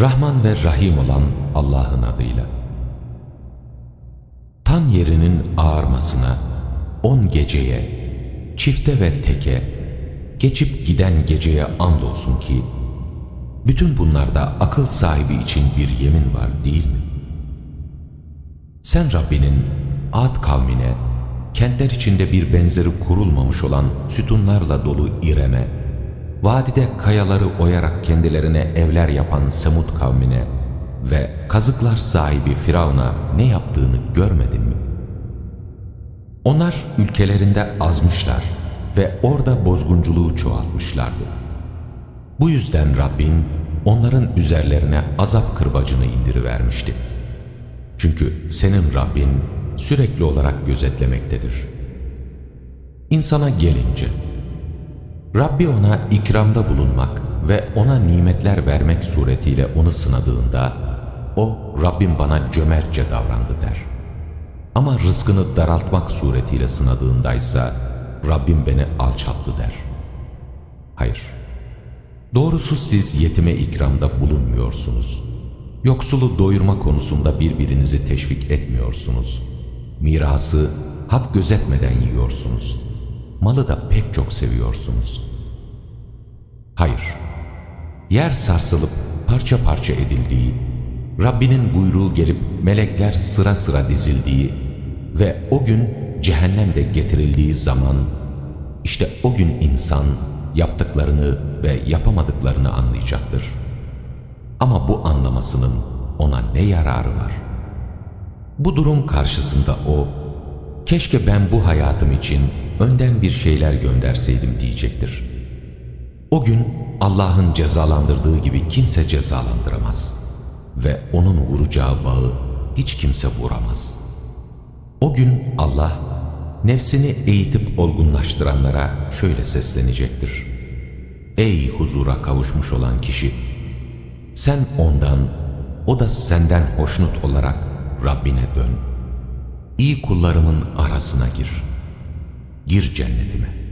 Rahman ve Rahim olan Allah'ın adıyla. Tan yerinin ağarmasına, on geceye, çifte ve teke, geçip giden geceye andolsun ki, bütün bunlarda akıl sahibi için bir yemin var değil mi? Sen Rabbinin Ad kavmine, kentler içinde bir benzeri kurulmamış olan sütunlarla dolu İrem'e, vadide kayaları oyarak kendilerine evler yapan Semud kavmine ve kazıklar sahibi Firavun'a ne yaptığını görmedin mi? Onlar ülkelerinde azmışlar ve orada bozgunculuğu çoğaltmışlardı. Bu yüzden Rabbin onların üzerlerine azap kırbacını indirivermişti. Çünkü senin Rabbin sürekli olarak gözetlemektedir. İnsana gelince, Rabbi ona ikramda bulunmak ve ona nimetler vermek suretiyle onu sınadığında, o Rabbim bana cömertçe davrandı der. Ama rızkını daraltmak suretiyle sınadığındaysa, Rabbim beni alçalttı der. Hayır, doğrusu siz yetime ikramda bulunmuyorsunuz. Yoksulu doyurma konusunda birbirinizi teşvik etmiyorsunuz. Mirası hak gözetmeden yiyorsunuz. Malı da pek çok seviyorsunuz. Hayır, yer sarsılıp parça parça edildiği, Rabbinin buyruğu gelip melekler sıra sıra dizildiği ve o gün cehennemde getirildiği zaman, işte o gün insan yaptıklarını ve yapamadıklarını anlayacaktır. Ama bu anlamasının ona ne yararı var? Bu durum karşısında o, keşke ben bu hayatım için önden bir şeyler gönderseydim diyecektir. O gün Allah'ın cezalandırdığı gibi kimse cezalandıramaz ve onun vuracağı bağı hiç kimse vuramaz. O gün Allah nefsini eğitip olgunlaştıranlara şöyle seslenecektir. Ey huzura kavuşmuş olan kişi! Sen ondan, o da senden hoşnut olarak Rabbine dön. İyi kullarımın arasına gir. Gir cennetime.